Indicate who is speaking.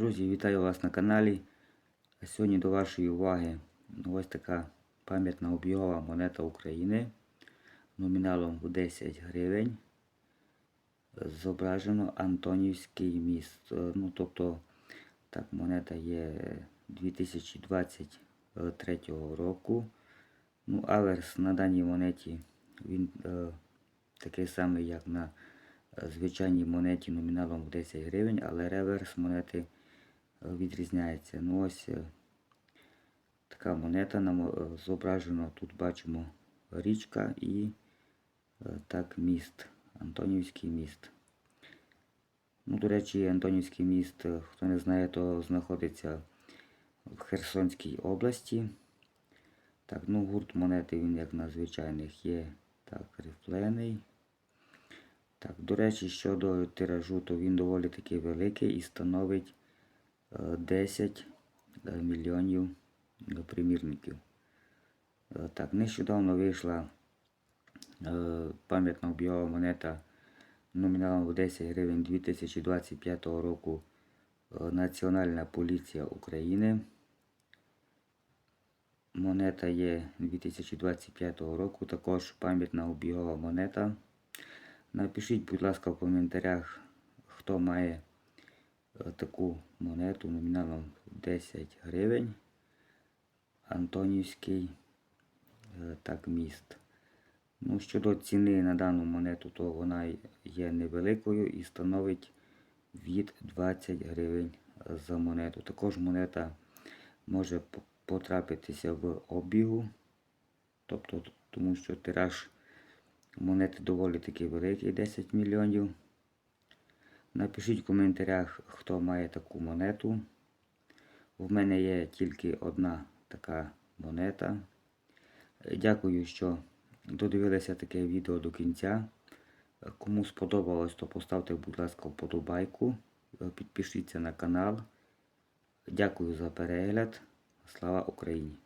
Speaker 1: Друзі, вітаю вас на каналі. Сьогодні до вашої уваги ось така пам'ятна об'єгова монета України номіналом в 10 гривень. Зображено Антонівський міст. Е, Ну, тобто, так, монета є 2023 року. Ну, аверс на даній монеті він е, такий самий, як на звичайній монеті номіналом в 10 гривень, але реверс монети відрізняється. Ну ось е, така монета нам е, зображено. Тут бачимо річка і е, так міст. Антонівський міст. Ну, до речі, Антонівський міст, хто не знає, то знаходиться в Херсонській області. Так, ну гурт монети він як на звичайних є так, рифлений. Так, до речі, щодо тиражу, то він доволі таки великий і становить 10 е, мільйонів е, примірників. Е, Так, нещодавно вийшла е, пам'ятна об'єгова монета номіналом в 10 гривень 2025 року Національна поліція України. Монета є 2025 року, також пам'ятна обігова монета. Напишіть, будь ласка, в коментарях, хто має таку монету номіналом 10 гривень. Антонівський е, так міст. Ну, щодо ціни на дану монету, то вона є невеликою і становить від 20 гривень за монету. Також монета може потрапитися в обігу, тобто, тому що тираж монети доволі таки великий 10 мільйонів. Напишіть в коментарях, хто має таку монету. В мене є тільки одна така монета. Дякую, що додивилися таке відео до кінця. Кому сподобалось, то поставте, будь ласка, вподобайку. Підпишіться на канал. Дякую за перегляд. Слава Україні!